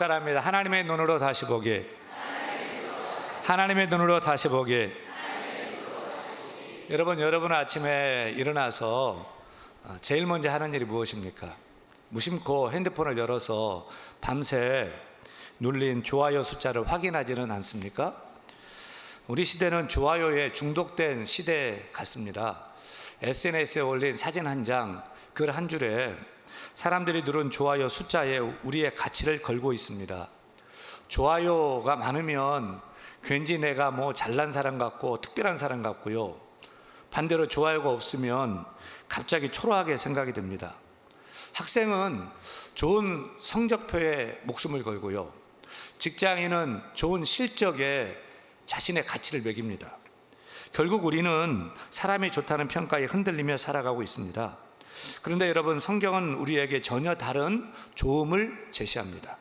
따라합니다. 하나님의 눈으로 다시 보기. 하나님의 눈으로 다시 보기. 여러분, 여러분 아침에 일어나서 어, 제일 먼저 하는 일이 무엇입니까? 무심코 핸드폰을 열어서 밤새 눌린 좋아요 숫자를 확인하지는 않습니까? 우리 시대는 좋아요에 중독된 시대 같습니다. SNS에 올린 사진 한 장, 글 한 줄에 사람들이 누른 좋아요 숫자에 우리의 가치를 걸고 있습니다. 좋아요가 많으면 괜히 내가 뭐 잘난 사람 같고 특별한 사람 같고요. 반대로 좋아요가 없으면 갑자기 초라하게 생각이 듭니다. 학생은 좋은 성적표에 목숨을 걸고요. 직장인은 좋은 실적에 자신의 가치를 매깁니다. 결국 우리는 사람이 좋다는 평가에 흔들리며 살아가고 있습니다. 그런데 여러분, 성경은 우리에게 전혀 다른 좋음을 제시합니다.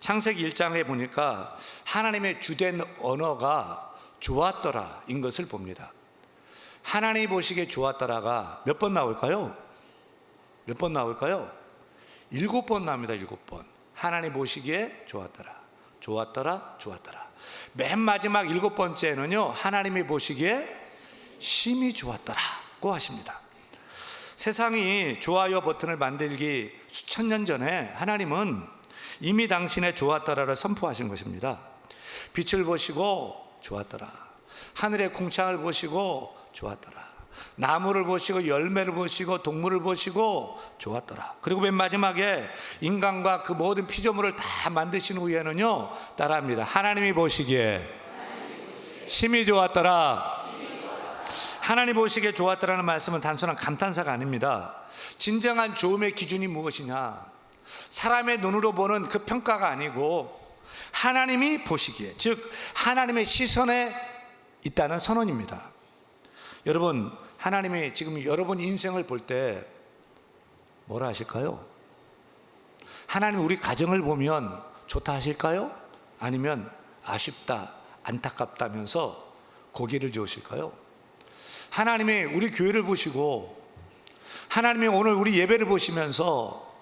창세기 1장에 보니까 하나님의 주된 언어가 좋았더라인 것을 봅니다. 하나님 보시기에 좋았더라가 몇 번 나올까요? 몇 번 나올까요? 일곱 번 나옵니다. 일곱 번. 하나님 보시기에 좋았더라. 좋았더라. 좋았더라. 맨 마지막 일곱 번째는요. 하나님이 보시기에 심히 좋았더라고 하십니다. 세상이 좋아요 버튼을 만들기 수천 년 전에 하나님은 이미 당신의 좋았더라를 선포하신 것입니다. 빛을 보시고 좋았더라. 하늘의 궁창을 보시고 좋았더라. 나무를 보시고 열매를 보시고 동물을 보시고 좋았더라. 그리고 맨 마지막에 인간과 그 모든 피조물을 다 만드신 후에는요 따라합니다. 하나님이 보시기에 심히 좋았더라. 하나님 보시기에 좋았더라는 말씀은 단순한 감탄사가 아닙니다. 진정한 좋음의 기준이 무엇이냐? 사람의 눈으로 보는 그 평가가 아니고 하나님이 보시기에, 즉 하나님의 시선에 있다는 선언입니다. 여러분, 하나님이 지금 여러분 인생을 볼 때 뭐라 하실까요? 하나님 우리 가정을 보면 좋다 하실까요? 아니면 아쉽다, 안타깝다면서 고개를 저으실까요? 하나님이 우리 교회를 보시고 하나님이 오늘 우리 예배를 보시면서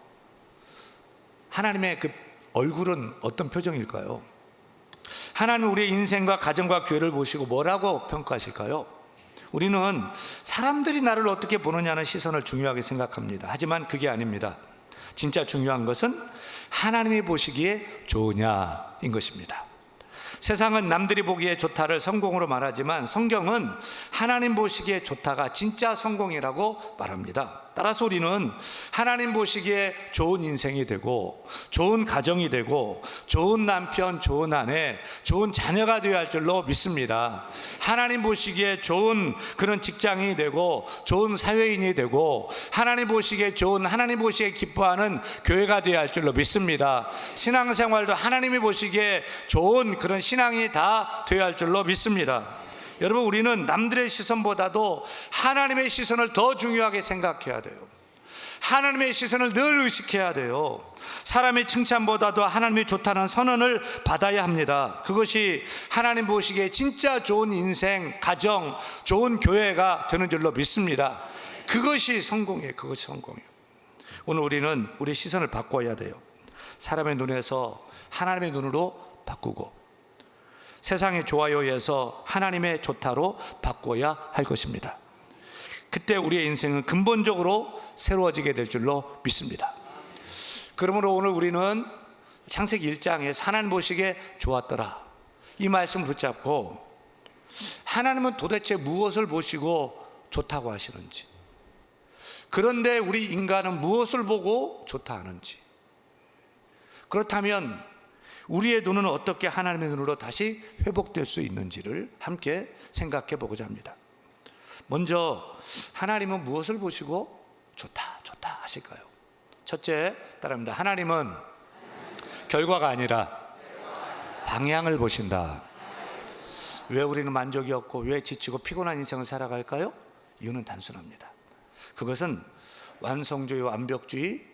하나님의 그 얼굴은 어떤 표정일까요? 하나님 우리의 인생과 가정과 교회를 보시고 뭐라고 평가하실까요? 우리는 사람들이 나를 어떻게 보느냐는 시선을 중요하게 생각합니다. 하지만 그게 아닙니다. 진짜 중요한 것은 하나님이 보시기에 좋으냐인 것입니다. 세상은 남들이 보기에 좋다를 성공으로 말하지만 성경은 하나님 보시기에 좋다가 진짜 성공이라고 말합니다. 따라서 우리는 하나님 보시기에 좋은 인생이 되고 좋은 가정이 되고 좋은 남편, 좋은 아내, 좋은 자녀가 되어야 할 줄로 믿습니다. 하나님 보시기에 좋은 그런 직장이 되고 좋은 사회인이 되고 하나님 보시기에 좋은 하나님 보시기에 기뻐하는 교회가 되어야 할 줄로 믿습니다. 신앙생활도 하나님이 보시기에 좋은 그런 신앙이 다 되어야 할 줄로 믿습니다. 여러분 우리는 남들의 시선보다도 하나님의 시선을 더 중요하게 생각해야 돼요. 하나님의 시선을 늘 의식해야 돼요. 사람의 칭찬보다도 하나님이 좋다는 선언을 받아야 합니다. 그것이 하나님 보시기에 진짜 좋은 인생, 가정, 좋은 교회가 되는 줄로 믿습니다. 그것이 성공이에요. 그것이 성공이에요. 오늘 우리는 우리 시선을 바꿔야 돼요. 사람의 눈에서 하나님의 눈으로 바꾸고 세상의 좋아요에서 하나님의 좋다로 바꿔야 할 것입니다. 그때 우리의 인생은 근본적으로 새로워지게 될 줄로 믿습니다. 그러므로 오늘 우리는 창세기 1장에 하나님 보시기에 좋았더라. 이 말씀을 붙잡고 하나님은 도대체 무엇을 보시고 좋다고 하시는지 그런데 우리 인간은 무엇을 보고 좋다 하는지 그렇다면 우리의 눈은 어떻게 하나님의 눈으로 다시 회복될 수 있는지를 함께 생각해 보고자 합니다. 먼저 하나님은 무엇을 보시고 좋다, 좋다 하실까요? 첫째, 따라합니다. 하나님은 결과가 아니라 방향을 보신다. 왜 우리는 만족이 없고 왜 지치고 피곤한 인생을 살아갈까요? 이유는 단순합니다. 그것은 완성주의, 완벽주의,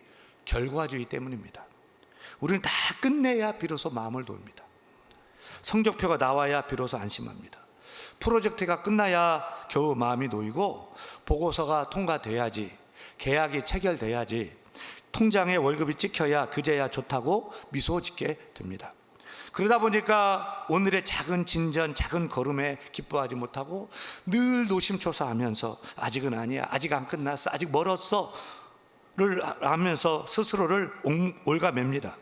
결과주의 때문입니다. 우리는 다 끝내야 비로소 마음을 놓습니다. 성적표가 나와야 비로소 안심합니다. 프로젝트가 끝나야 겨우 마음이 놓이고 보고서가 통과돼야지 계약이 체결돼야지 통장에 월급이 찍혀야 그제야 좋다고 미소 짓게 됩니다. 그러다 보니까 오늘의 작은 진전, 작은 걸음에 기뻐하지 못하고 늘 노심초사하면서 아직은 아니야, 아직 안 끝났어, 아직 멀었어. 를 하면서 스스로를 옹- 올가맵니다.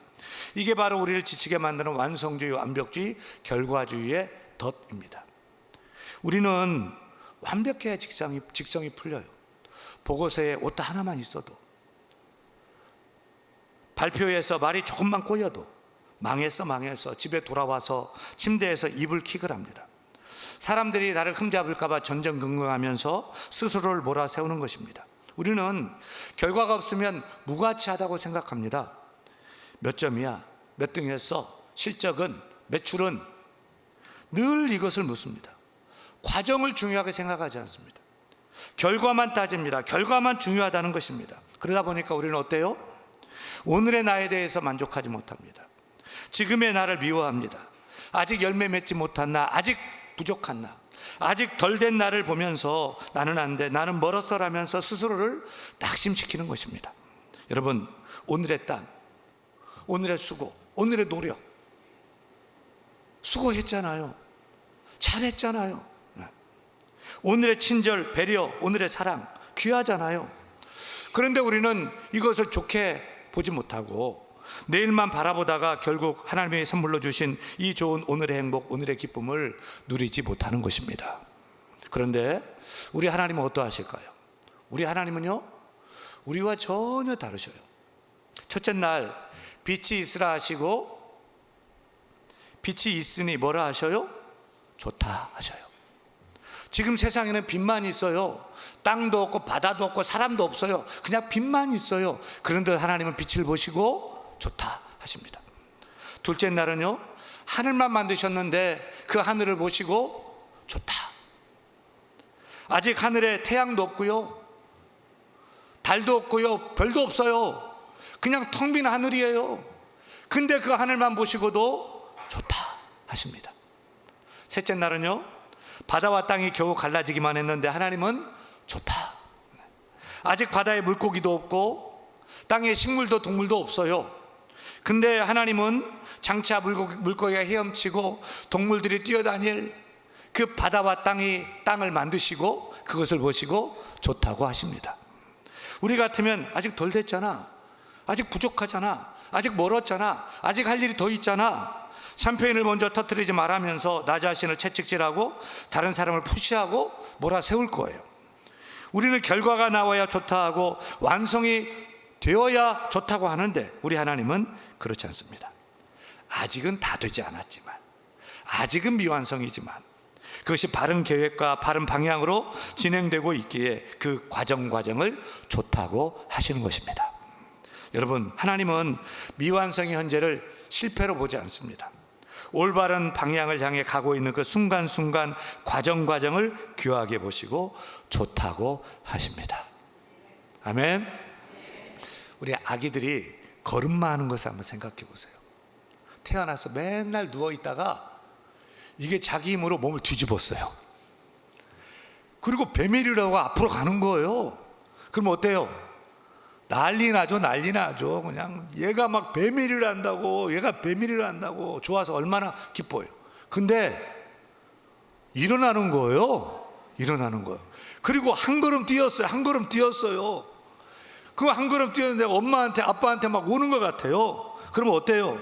이게 바로 우리를 지치게 만드는 완성주의, 완벽주의, 결과주의의 덫입니다. 우리는 완벽해야 직성이, 직성이 풀려요. 보고서에 오타 하나만 있어도 발표에서 말이 조금만 꼬여도 망했어 망했어 집에 돌아와서 침대에서 입을 킥을 합니다. 사람들이 나를 흠잡을까봐 전전긍긍하면서 스스로를 몰아세우는 것입니다. 우리는 결과가 없으면 무가치하다고 생각합니다. 몇 점이야? 몇 등 했어? 실적은? 매출은? 늘 이것을 묻습니다. 과정을 중요하게 생각하지 않습니다. 결과만 따집니다. 결과만 중요하다는 것입니다. 그러다 보니까 우리는 어때요? 오늘의 나에 대해서 만족하지 못합니다. 지금의 나를 미워합니다. 아직 열매 맺지 못한 나, 아직 부족한 나, 아직 덜 된 나를 보면서 나는 안 돼, 나는 멀었어라면서 스스로를 낙심시키는 것입니다. 여러분, 오늘의 땀, 오늘의 수고, 오늘의 노력, 수고했잖아요. 잘했잖아요. 네. 오늘의 친절, 배려, 오늘의 사랑, 귀하잖아요. 그런데 우리는 이것을 좋게 보지 못하고 내일만 바라보다가 결국 하나님의 선물로 주신 이 좋은 오늘의 행복, 오늘의 기쁨을 누리지 못하는 것입니다. 그런데 우리 하나님은 어떠하실까요? 우리 하나님은요, 우리와 전혀 다르셔요. 첫째 날, 빛이 있으라 하시고, 빛이 있으니 뭐라 하셔요? 좋다 하셔요. 지금 세상에는 빛만 있어요. 땅도 없고 바다도 없고 사람도 없어요. 그냥 빛만 있어요. 그런데 하나님은 빛을 보시고 좋다 하십니다. 둘째 날은요. 하늘만 만드셨는데 그 하늘을 보시고 좋다. 아직 하늘에 태양도 없고요. 달도 없고요. 별도 없어요. 그냥 텅 빈 하늘이에요. 근데 그 하늘만 보시고도 좋다 하십니다. 셋째 날은요. 바다와 땅이 겨우 갈라지기만 했는데 하나님은 좋다. 아직 바다에 물고기도 없고 땅에 식물도 동물도 없어요. 근데 하나님은 장차 물고기, 물고기가 헤엄치고 동물들이 뛰어다닐 그 바다와 땅이 땅을 만드시고 그것을 보시고 좋다고 하십니다. 우리 같으면 아직 덜 됐잖아. 아직 부족하잖아. 아직 멀었잖아. 아직 할 일이 더 있잖아. 샴페인을 먼저 터뜨리지 말하면서 나 자신을 채찍질하고 다른 사람을 푸시하고 몰아세울 거예요. 우리는 결과가 나와야 좋다 하고 완성이 되어야 좋다고 하는데 우리 하나님은 그렇지 않습니다. 아직은 다 되지 않았지만 아직은 미완성이지만 그것이 바른 계획과 바른 방향으로 진행되고 있기에 그 과정 과정을 좋다고 하시는 것입니다. 여러분, 하나님은 미완성의 현재를 실패로 보지 않습니다. 올바른 방향을 향해 가고 있는 그 순간순간 과정 과정을 귀하게 보시고 좋다고 하십니다. 아멘. 우리 아기들이 걸음마 하는 것을 한번 생각해 보세요. 태어나서 맨날 누워 있다가 이게 자기 힘으로 몸을 뒤집었어요. 그리고 배밀이라고 앞으로 가는 거예요. 그럼 어때요? 난리 나죠, 난리 나죠. 그냥 얘가 막 배밀이를 한다고, 얘가 배밀이를 한다고 좋아서 얼마나 기뻐요. 근데 일어나는 거예요. 일어나는 거예요. 그리고 한 걸음 뛰었어요. 한 걸음 뛰었어요. 그 한 걸음 뛰었는데 엄마한테, 아빠한테 막 오는 것 같아요. 그러면 어때요?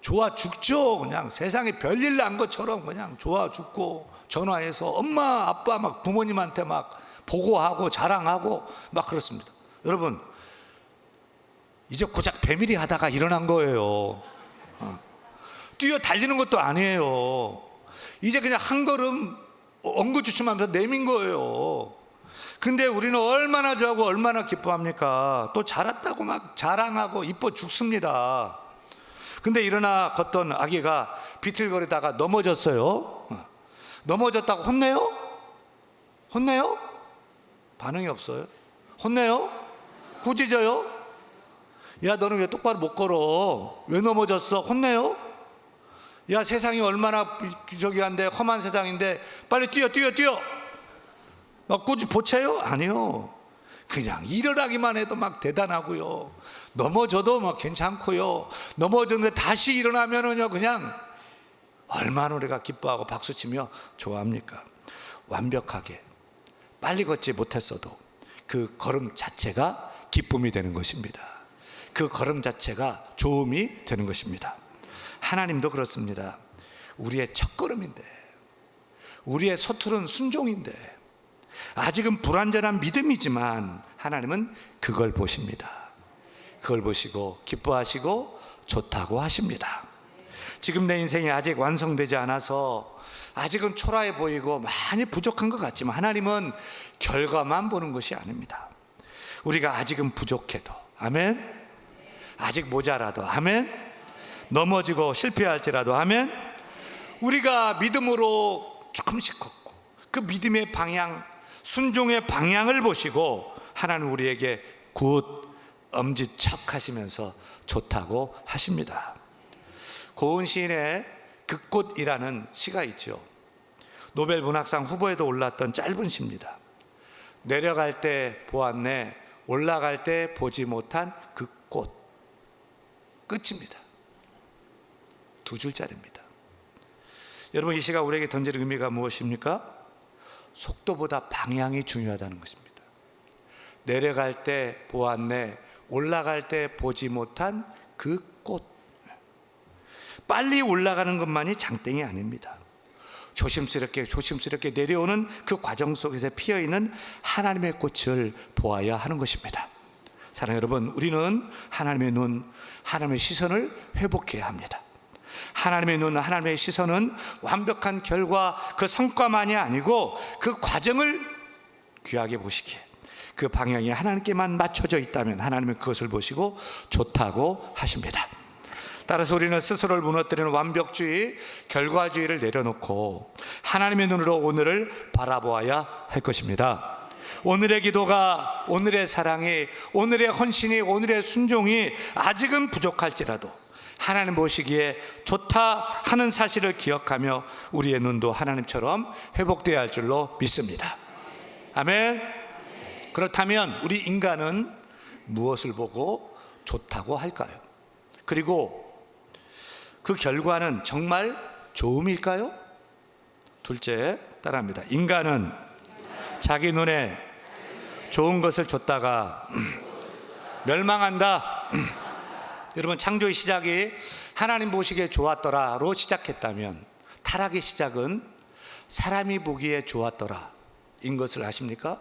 좋아 죽죠. 그냥 세상에 별일 난 것처럼 그냥 좋아 죽고 전화해서 엄마, 아빠 막 부모님한테 막 보고하고 자랑하고 막 그렇습니다. 여러분, 이제 고작 배밀이 하다가 일어난 거예요. 어. 뛰어 달리는 것도 아니에요. 이제 그냥 한 걸음 엉구주춤하면서 내민 거예요. 근데 우리는 얼마나 좋아하고 얼마나 기뻐합니까? 또 자랐다고 막 자랑하고 이뻐 죽습니다. 근데 일어나 걷던 아기가 비틀거리다가 넘어졌어요. 어. 넘어졌다고 혼내요? 혼내요? 반응이 없어요. 혼내요? 꾸짖어요? 야, 너는 왜 똑바로 못 걸어? 왜 넘어졌어? 혼내요? 야, 세상이 얼마나 저기 한데 험한 세상인데 빨리 뛰어, 뛰어, 뛰어. 막 꾸짖 보채요? 아니요. 그냥 일어나기만 해도 막 대단하고요. 넘어져도 막 괜찮고요. 넘어졌는데 다시 일어나면은요, 그냥 얼마나 우리가 기뻐하고 박수치며 좋아합니까? 완벽하게 빨리 걷지 못했어도 그 걸음 자체가 기쁨이 되는 것입니다. 그 걸음 자체가 좋음이 되는 것입니다. 하나님도 그렇습니다. 우리의 첫 걸음인데, 우리의 서투른 순종인데, 아직은 불완전한 믿음이지만 하나님은 그걸 보십니다. 그걸 보시고 기뻐하시고 좋다고 하십니다. 지금 내 인생이 아직 완성되지 않아서 아직은 초라해 보이고 많이 부족한 것 같지만 하나님은 결과만 보는 것이 아닙니다. 우리가 아직은 부족해도 아멘. 아직 모자라도 아멘. 넘어지고 실패할지라도 아멘. 우리가 믿음으로 조금씩 걷고 그 믿음의 방향, 순종의 방향을 보시고 하나님 우리에게 굿 엄지척 하시면서 좋다고 하십니다. 고은 시인의 그 꽃이라는 시가 있죠. 노벨 문학상 후보에도 올랐던 짧은 시입니다. 내려갈 때 보았네, 올라갈 때 보지 못한 그 꽃. 끝입니다. 두 줄짜리입니다. 여러분 이 시가 우리에게 던지는 의미가 무엇입니까? 속도보다 방향이 중요하다는 것입니다. 내려갈 때 보았네, 올라갈 때 보지 못한 그 꽃. 빨리 올라가는 것만이 장땡이 아닙니다. 조심스럽게 조심스럽게 내려오는 그 과정 속에서 피어 있는 하나님의 꽃을 보아야 하는 것입니다. 사랑 여러분, 우리는 하나님의 눈, 하나님의 시선을 회복해야 합니다. 하나님의 눈, 하나님의 시선은 완벽한 결과 그 성과만이 아니고 그 과정을 귀하게 보시기에 그 방향이 하나님께만 맞춰져 있다면 하나님은 그것을 보시고 좋다고 하십니다. 따라서 우리는 스스로를 무너뜨리는 완벽주의, 결과주의를 내려놓고 하나님의 눈으로 오늘을 바라보아야 할 것입니다. 오늘의 기도가, 오늘의 사랑이, 오늘의 헌신이, 오늘의 순종이 아직은 부족할지라도 하나님 보시기에 좋다 하는 사실을 기억하며 우리의 눈도 하나님처럼 회복되어야 할 줄로 믿습니다. 아멘. 그렇다면 우리 인간은 무엇을 보고 좋다고 할까요? 그리고 그 결과는 정말 좋음일까요? 둘째 따라합니다. 인간은 자기 눈에 좋은 것을 줬다가 멸망한다. 여러분 창조의 시작이 하나님 보시기에 좋았더라로 시작했다면 타락의 시작은 사람이 보기에 좋았더라 인 것을 아십니까?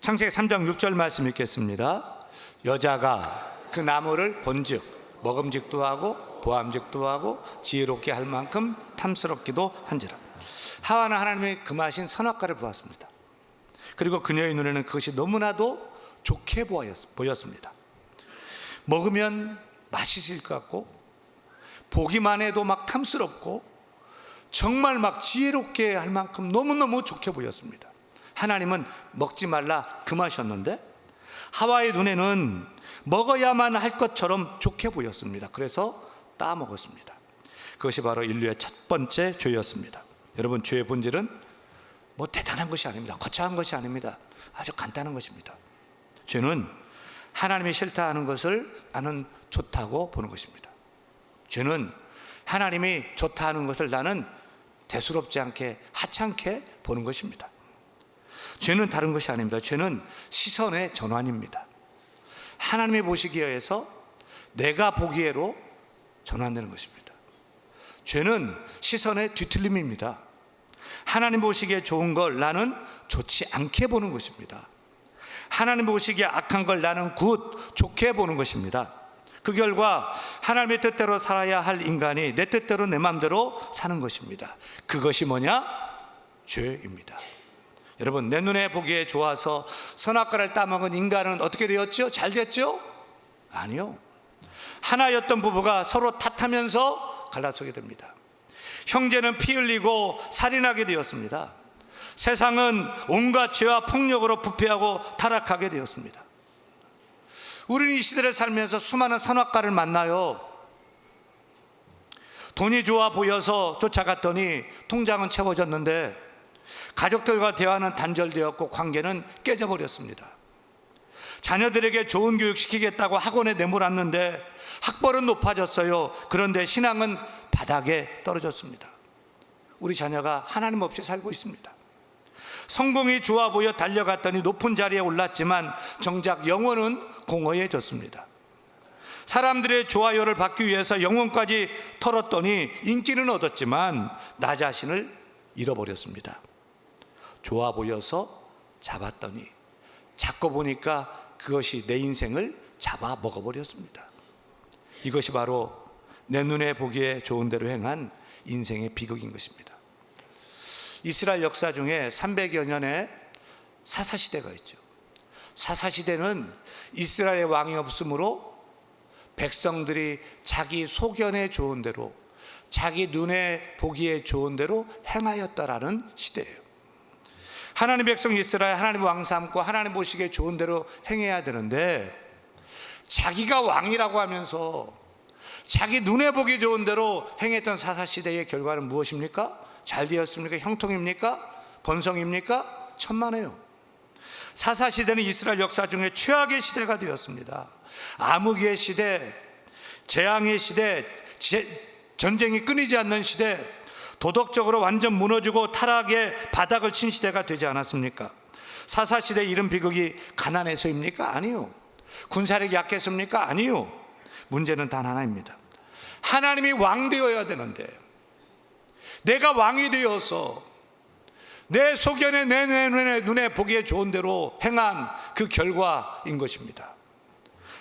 창세기 3장 6절 말씀 읽겠습니다. 여자가 그 나무를 본즉 먹음직도 하고 보암직도 하고 지혜롭게 할 만큼 탐스럽기도 한지라. 하와는 하나님의 금하신 선악과를 보았습니다. 그리고 그녀의 눈에는 그것이 너무나도 좋게 보였습니다. 먹으면 맛있을 것 같고 보기만 해도 막 탐스럽고 정말 막 지혜롭게 할 만큼 너무너무 좋게 보였습니다. 하나님은 먹지 말라 금하셨는데 하와의 눈에는 먹어야만 할 것처럼 좋게 보였습니다. 그래서 따 먹었습니다. 그것이 바로 인류의 첫 번째 죄였습니다. 여러분 죄의 본질은 뭐 대단한 것이 아닙니다. 거창한 것이 아닙니다. 아주 간단한 것입니다. 죄는 하나님이 싫다 하는 것을 나는 좋다고 보는 것입니다. 죄는 하나님이 좋다 하는 것을 나는 대수롭지 않게 하찮게 보는 것입니다. 죄는 다른 것이 아닙니다. 죄는 시선의 전환입니다. 하나님이 보시기에 의해서 내가 보기에로 전환되는 것입니다. 죄는 시선의 뒤틀림입니다. 하나님 보시기에 좋은 걸 나는 좋지 않게 보는 것입니다. 하나님 보시기에 악한 걸 나는 굿, 좋게 보는 것입니다. 그 결과 하나님의 뜻대로 살아야 할 인간이 내 뜻대로 내 마음대로 사는 것입니다. 그것이 뭐냐? 죄입니다. 여러분 내 눈에 보기에 좋아서 선악과를 따먹은 인간은 어떻게 되었죠? 잘 됐죠? 아니요. 하나였던 부부가 서로 탓하면서 갈라서게 됩니다. 형제는 피 흘리고 살인하게 되었습니다. 세상은 온갖 죄와 폭력으로 부패하고 타락하게 되었습니다. 우리는 이 시대를 살면서 수많은 선악과를 만나요. 돈이 좋아 보여서 쫓아갔더니 통장은 채워졌는데 가족들과 대화는 단절되었고 관계는 깨져버렸습니다. 자녀들에게 좋은 교육 시키겠다고 학원에 내몰았는데 학벌은 높아졌어요. 그런데 신앙은 바닥에 떨어졌습니다. 우리 자녀가 하나님 없이 살고 있습니다. 성공이 좋아 보여 달려갔더니 높은 자리에 올랐지만 정작 영혼은 공허해졌습니다. 사람들의 좋아요를 받기 위해서 영혼까지 털었더니 인기는 얻었지만 나 자신을 잃어버렸습니다. 좋아 보여서 잡았더니 잡고 보니까 그것이 내 인생을 잡아 먹어버렸습니다. 이것이 바로 내 눈에 보기에 좋은 대로 행한 인생의 비극인 것입니다. 이스라엘 역사 중에 300여 년의 사사 시대가 있죠. 사사 시대는 이스라엘 왕이 없으므로 백성들이 자기 소견에 좋은 대로 자기 눈에 보기에 좋은 대로 행하였다라는 시대예요. 하나님 백성 이스라엘 하나님 왕 삼고 하나님 보시기에 좋은 대로 행해야 되는데 자기가 왕이라고 하면서 자기 눈에 보기 좋은 대로 행했던 사사시대의 결과는 무엇입니까? 잘 되었습니까? 형통입니까? 번성입니까? 천만에요. 사사 시대는 이스라엘 역사 중에 최악의 시대가 되었습니다. 암흑의 시대, 재앙의 시대, 제- 전쟁이 끊이지 않는 시대, 도덕적으로 완전 무너지고 타락의 바닥을 친 시대가 되지 않았습니까? 사사 시대 이런 비극이 가난해서입니까? 아니요. 군사력이 약해서입니까? 아니요. 문제는 단 하나입니다. 하나님이 왕 되어야 되는데 내가 왕이 되어서 내 소견에 내 눈에, 눈에 보기에 좋은 대로 행한 그 결과인 것입니다.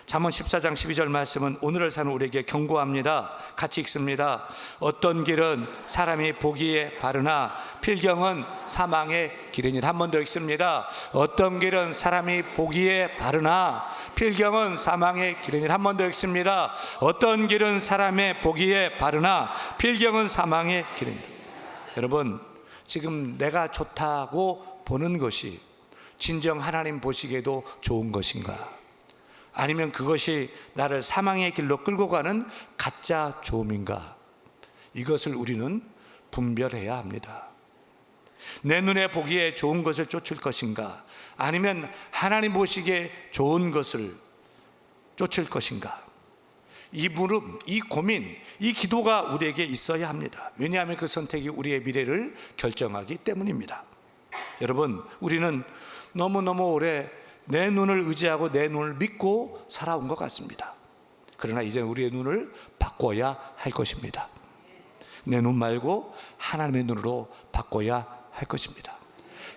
잠언 14장 12절 말씀은 오늘을 사는 우리에게 경고합니다. 같이 읽습니다. 어떤 길은 사람이 보기에 바르나 필경은 사망의 길이니 한번 더 읽습니다. 어떤 길은 사람이 보기에 바르나 필경은 사망의 길이니 한번 더 읽습니다. 어떤 길은 사람의 보기에 바르나 필경은 사망의 길이니 여러분 지금 내가 좋다고 보는 것이 진정 하나님 보시기에도 좋은 것인가? 아니면 그것이 나를 사망의 길로 끌고 가는 가짜 좋음인가? 이것을 우리는 분별해야 합니다. 내 눈에 보기에 좋은 것을 쫓을 것인가? 아니면 하나님 보시기에 좋은 것을 쫓을 것인가? 이 물음, 이 고민, 이 기도가 우리에게 있어야 합니다. 왜냐하면 그 선택이 우리의 미래를 결정하기 때문입니다. 여러분, 우리는 너무너무 오래 내 눈을 의지하고 내 눈을 믿고 살아온 것 같습니다. 그러나 이제 우리의 눈을 바꿔야 할 것입니다. 내 눈 말고 하나님의 눈으로 바꿔야 할 것입니다.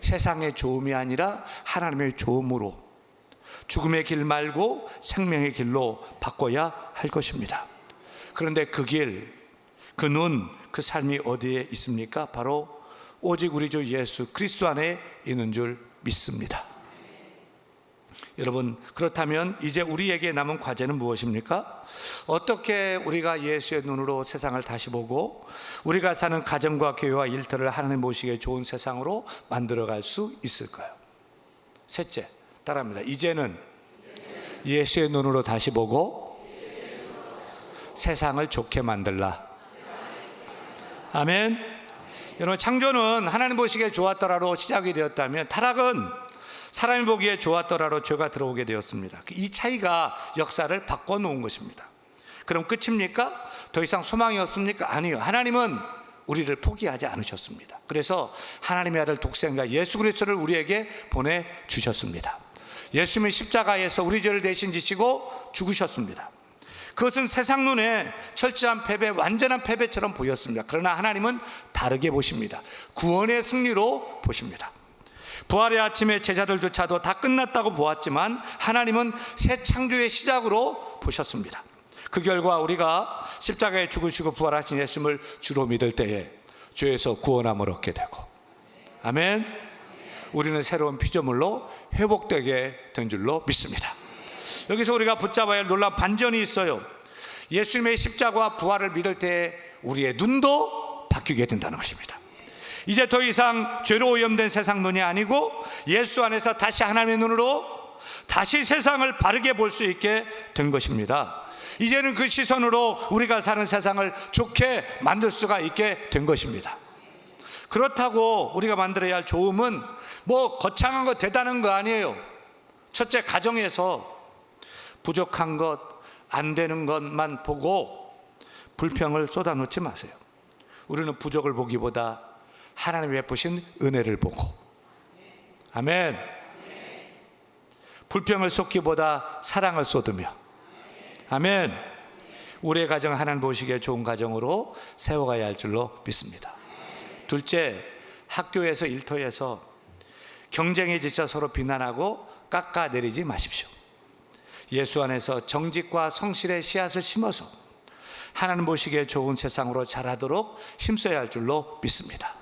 세상의 좋음이 아니라 하나님의 좋음으로 죽음의 길 말고 생명의 길로 바꿔야 할 것입니다. 그런데 그 길, 그 눈, 그 삶이 어디에 있습니까? 바로 오직 우리 주 예수 그리스도 안에 있는 줄 믿습니다. 여러분, 그렇다면 이제 우리에게 남은 과제는 무엇입니까? 어떻게 우리가 예수의 눈으로 세상을 다시 보고 우리가 사는 가정과 교회와 일터를 하나님 모시기에 좋은 세상으로 만들어 갈 수 있을까요? 셋째, 따라합니다. 이제는 예수의 눈으로 다시 보고 세상을 좋게 만들라. 아멘. 여러분, 창조는 하나님 보시기에 좋았더라로 시작이 되었다면 타락은 사람이 보기에 좋았더라로 죄가 들어오게 되었습니다. 이 차이가 역사를 바꿔 놓은 것입니다. 그럼 끝입니까? 더 이상 소망이 없습니까? 아니요. 하나님은 우리를 포기하지 않으셨습니다. 그래서 하나님의 아들 독생자 예수 그리스도를 우리에게 보내 주셨습니다. 예수님이 십자가에서 우리 죄를 대신 지시고 죽으셨습니다. 그것은 세상 눈에 철저한 패배, 완전한 패배처럼 보였습니다. 그러나 하나님은 다르게 보십니다. 구원의 승리로 보십니다. 부활의 아침에 제자들조차도 다 끝났다고 보았지만 하나님은 새 창조의 시작으로 보셨습니다. 그 결과 우리가 십자가에 죽으시고 부활하신 예수님을 주로 믿을 때에 죄에서 구원함을 얻게 되고 아멘. 우리는 새로운 피조물로 회복되게 된 줄로 믿습니다. 여기서 우리가 붙잡아야 할 놀라운 반전이 있어요. 예수님의 십자가와 부활을 믿을 때 우리의 눈도 바뀌게 된다는 것입니다. 이제 더 이상 죄로 오염된 세상 눈이 아니고 예수 안에서 다시 하나님의 눈으로 다시 세상을 바르게 볼 수 있게 된 것입니다. 이제는 그 시선으로 우리가 사는 세상을 좋게 만들 수가 있게 된 것입니다. 그렇다고 우리가 만들어야 할 좋음은 뭐 거창한 거 대단한 거 아니에요. 첫째 가정에서 부족한 것, 안 되는 것만 보고 불평을 쏟아놓지 마세요. 우리는 부족을 보기보다 하나님 베푸신 은혜를 보고 아멘. 불평을 쏟기보다 사랑을 쏟으며 아멘. 우리의 가정 하나님 보시기에 좋은 가정으로 세워가야 할 줄로 믿습니다. 둘째, 학교에서 일터에서 경쟁에 지쳐 서로 비난하고 깎아내리지 마십시오. 예수 안에서 정직과 성실의 씨앗을 심어서 하나님 보시기에 좋은 세상으로 자라도록 힘써야 할 줄로 믿습니다.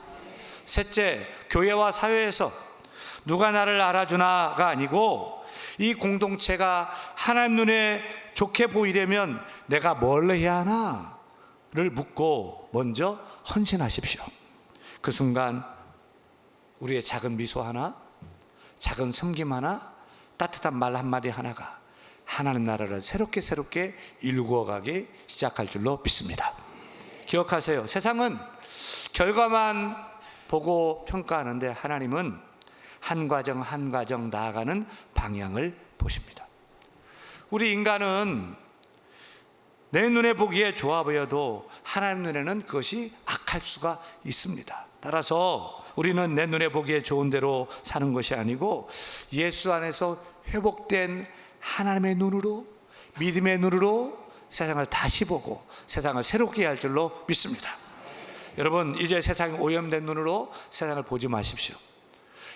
셋째, 교회와 사회에서 누가 나를 알아주나가 아니고 이 공동체가 하나님 눈에 좋게 보이려면 내가 뭘 해야 하나를 묻고 먼저 헌신하십시오. 그 순간 우리의 작은 미소 하나, 작은 섬김 하나, 따뜻한 말 한마디 하나가 하나님 나라를 새롭게 새롭게 일구어가기 시작할 줄로 믿습니다. 기억하세요. 세상은 결과만 보고 평가하는데 하나님은 한 과정 한 과정 나아가는 방향을 보십니다. 우리 인간은 내 눈에 보기에 좋아 보여도 하나님 눈에는 그것이 악할 수가 있습니다. 따라서 우리는 내 눈에 보기에 좋은 대로 사는 것이 아니고 예수 안에서 회복된 하나님의 눈으로 믿음의 눈으로 세상을 다시 보고 세상을 새롭게 할 줄로 믿습니다. 여러분 이제 세상이 오염된 눈으로 세상을 보지 마십시오.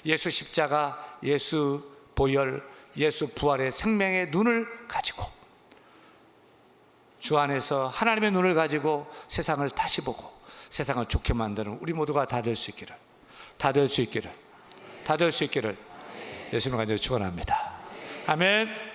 예수 십자가, 예수 보혈, 예수 부활의 생명의 눈을 가지고 주 안에서 하나님의 눈을 가지고 세상을 다시 보고 세상을 좋게 만드는 우리 모두가 다 될 수 있기를 다 될 수 있기를 다 될 수 있기를 예수님 간절히 축원합니다. 아멘.